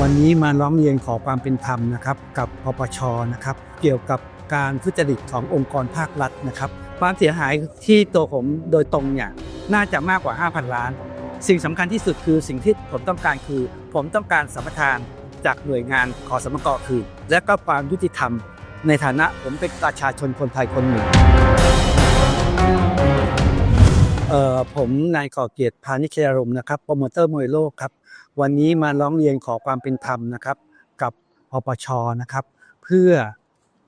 วันนี้มาร้องเรียนขอความเป็นธรรมนะครับ กับปปชนะครับ เกี่ยวกับการทุจริตขององค์กรภาครัฐนะครับ ความเสียหายที่ตัวผมโดยตรงเนี่ยน่าจะมากกว่า 5,000 ล้าน สิ่งสำคัญที่สุดคือสิ่งที่ผมต้องการคือ ผมต้องการสัมปทานจากหน่วยงานขอสมกคืนและก็ความยุติธรรม ในฐานะผมเป็นประชาชนคนไทยคนหนึ่งเอ่อผมนายก่อเกียรติพานิชยรมนะครับโปรโมเตอร์มวยโลกครับ วันนี้มาร้องเรียนขอความเป็นธรรมนะครับ กับปปชนะครับ เพื่อ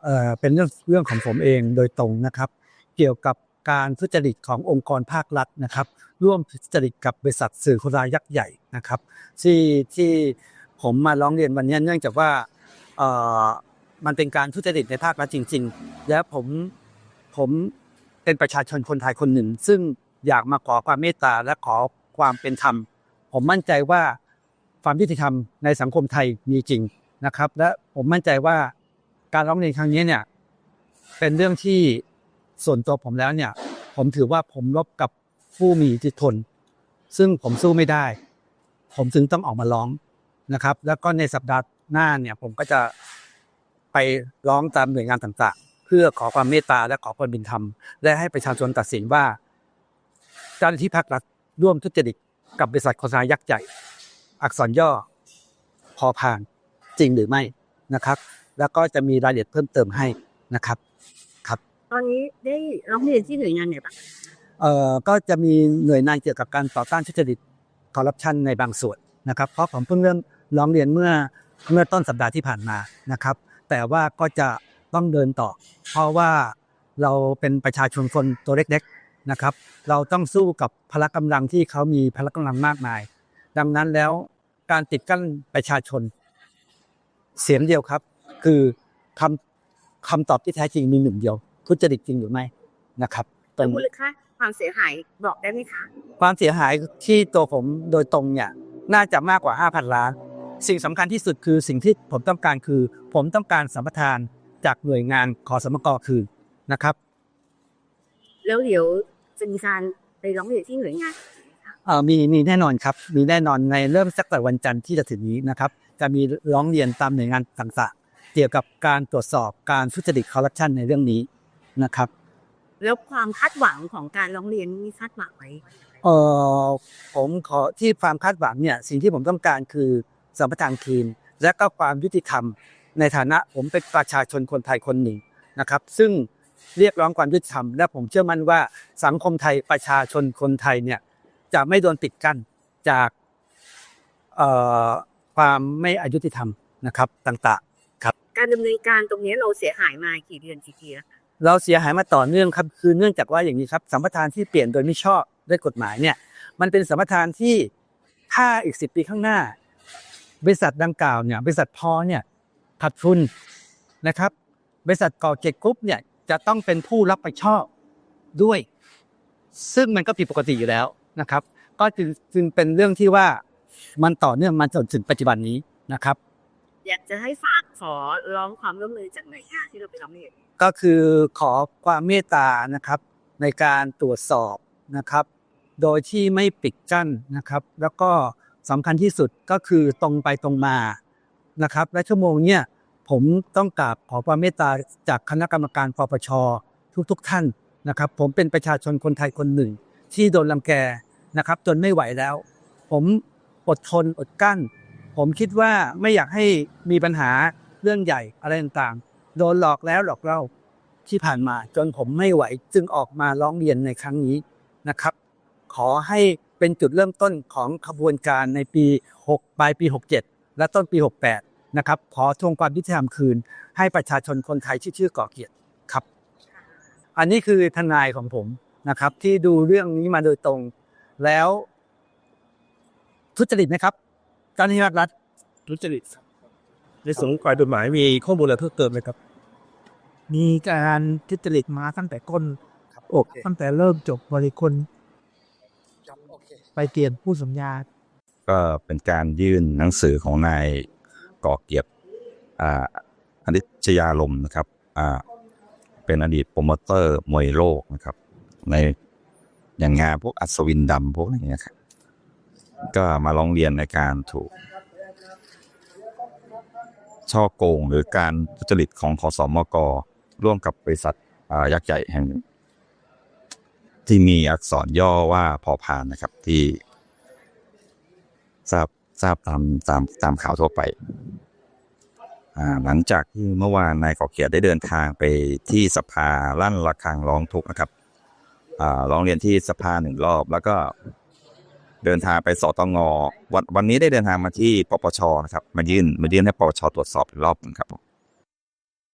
เอ่อเป็นเรื่องเรื่องของผมเองโดยตรงนะครับ เกี่ยวกับการทุจริตขององค์กรภาครัฐนะครับ ร่วมทุจริตกับบริษัทสื่อโฆษณายักษ์ใหญ่นะครับ ที่ที่ผมมาร้องเรียนวันนี้เนื่องจากว่าเอ่อมันเป็นการทุจริตในภาครัฐจริง ๆ และผมผมเป็นประชาชนคนไทยคนหนึ่ง ซึ่งอยากมาขอความเมตตาและขอความเป็นธรรม ผมมั่นใจว่า ความยุติธรรมในสังคมไทยมีจริงนะครับ และผมมั่นใจว่าการร้องเรียนครั้งนี้เนี่ยเป็นเรื่องที่ส่วนตัวผมแล้วเนี่ย ผมถือว่าผมรบกับผู้มีอิทธิพลซึ่งผมสู้ไม่ได้ ผมจึงต้องออกมาร้องนะครับ แล้วก็ในสัปดาห์หน้าเนี่ย ผมก็จะไปร้องตามหน่วยงานต่างๆ เพื่อขอความเมตตาและขอความเป็นธรรม และให้ประชาชนตัดสินว่าเจ้าหน้าที่ภาครัฐร่วมทุจริตกับบริษัทโฆษณายักษ์ใหญ่ อักษรย่อพอพานจริงหรือไม่นะครับ แล้วก็จะมีรายละเอียดเพิ่มเติมให้นะครับ ตอนนี้ได้ร้องเรียนที่หน่วยงานไหนบ้างเอ่อก็จะมีหน่วยงานเกี่ยวกับการต่อต้านทุจริตคอร์รัปชันในบางส่วนนะครับ เพราะผมเพิ่งเริ่มร้องเรียนเมื่อเมื่อต้นสัปดาห์ที่ผ่านมานะครับ แต่ว่าก็จะต้องเดินต่อ เพราะว่าเราเป็นประชาชนคนตัวเล็กๆนะครับ เราต้องสู้กับพละกำลังที่เขามีพละกำลังมากมาย ดังนั้นแล้ว การปิดกั้นประชาชน เสียงเดียวครับ คือคำคำตอบที่แท้จริงมีหนึ่งเดียวทุจริตจริงหรือไม่นะครับตรงมูลค่าความเสียหายบอกได้ไหมคะความเสียหายที่ตัวผมโดยตรงเนี่ยน่าจะมากกว่า 5,000 ล้าน สิ่งสำคัญที่สุดคือสิ่งที่ผมต้องการคือ ผมต้องการสัมปทานจากหน่วยงานขอสมกคืนนะครับ แล้วเดี๋ยวจะมีการไปร้องเรียนที่หน่วยงานเอ่อ มีมีแน่นอนครับ มีแน่นอนในเริ่มสักแต่วันจันทร์ที่จะถึงนี้นะครับ จะมีร้องเรียนตามหน่วยงานต่างๆ เกี่ยวกับการตรวจสอบการทุจริตคอร์รัปชันในเรื่องนี้นะครับ แล้วความคาดหวังของการร้องเรียนมีคาดหวังไว้เออผมขอที่ความคาดหวังเนี่ยสิ่งที่ผมต้องการคือสัมปทานคืนและก็ความยุติธรรม ในฐานะผมเป็นประชาชนคนไทยคนหนึ่งนะครับ ซึ่งเรียกร้องความยุติธรรม และผมเชื่อมั่นว่าสังคมไทยประชาชนคนไทยเนี่ย จะไม่โดนปิดกั้นจากเอ่อความไม่อายุติธรรมนะครับต่างการดำเนินการตรงนี้เราเสียหายมากี่เดือนกี่ปีแล้วคะๆเราเสียหายมาต่อเนื่องครับคือเนื่องจากว่าอย่างนี้ครับสัมปทานที่เปลี่ยนโดยไม่ชอบด้วยกฎหมายเนี่ย มันเป็นสัมปทานที่ถ้าอีกสิปีข้างหน้า บริษัทดังกล่าวเนี่ยบริษัทพอเนี่ยขาดทุนนะครับ บริษัทก่อเกตกรุ๊ปเนี่ยจะต้องเป็นผู้รับผิดชอบด้วย ซึ่งมันก็ผิดปกติอยู่แล้ว นะครับ ก็จึงจึงเป็นเรื่องที่ว่ามันต่อเนื่องมาจนถึงปัจจุบันนี้นะครับ อยากจะให้ฝากขอร้องความร่วมมือจากหน่วยงานที่เราไปร้องเรียนก็คือขอความเมตตานะครับ ในการตรวจสอบนะครับ โดยที่ไม่ปิดกั้นนะครับ แล้วก็สำคัญที่สุดก็คือตรงไปตรงมานะครับ และชั่วโมงเนี้ยผมต้องกราบขอความเมตตาจากคณะกรรมการปปชทุกๆทท่านนะครับ ผมเป็นประชาชนคนไทยคนหนึ่ง ที่โดนลังแกนะครับ จนไม่ไหวแล้ว ผมอดทนอดกั้น ผมคิดว่าไม่อยากให้มีปัญหาเรื่องใหญ่อะไรต่างๆ โดนหลอกแล้วหลอกเล่าที่ผ่านมา จนผมไม่ไหวจึงออกมาร้องเรียนในครั้งนี้นะครับ ขอให้เป็นจุดเริ่มต้นของขบวนการในปี 6 ปลายปี 67 และต้นปี 68 นะครับ ขอทวงความยุติธรรมคืน ให้ประชาชนคนไทยที่ชื่อก่อเกียรติครับ อันนี้คือทนายของผม นะครับ ที่ดูเรื่องนี้มาโดยตรง แล้วทุจริตไหมครับเจ้าหน้าที่รัฐทุจริตครับในส่วนของฝ่ายกฎหมายมีข้อมูลอะไรเพิ่มเติมไหมครับ มีการทุจริตมาตั้งแต่ก้นโอเคตั้งแต่เริ่มจบบริคนไปเปลี่ยนผู้สัญญา ก็เป็นการยื่นหนังสือของนายก่อเกียรติอ่าอนิชยาลมนะครับอ่าเป็นอดีตโปรโมเตอร์มวยโลกนะครับ ในอย่างงานพวกอัศวินดำพวกอะไรเงี้ยครับก็มาร้องเรียนในการถูก ช่อโกงหรือการทุจริตของขอสมกร่วมกับบริษัทยักษ์ใหญ่แห่ง ที่มีอักษรย่อว่าพอพานนะครับ ที่ทราบทราบตามตามตามข่าวทั่วไปหลังจากที่เมื่อวานนายก่อเกียรติได้เดินทางไปที่สภาลั่นระฆังร้องทุกข์นะครับ ร้องเรียนที่สภาหนึ่งรอบ แล้วก็เดินทางไปสตงวันวันนี้ได้เดินทางมาที่ปปชนะครับ มายื่นมายื่นให้ปปชตรวจสอบอีกรอบหนึงครับผม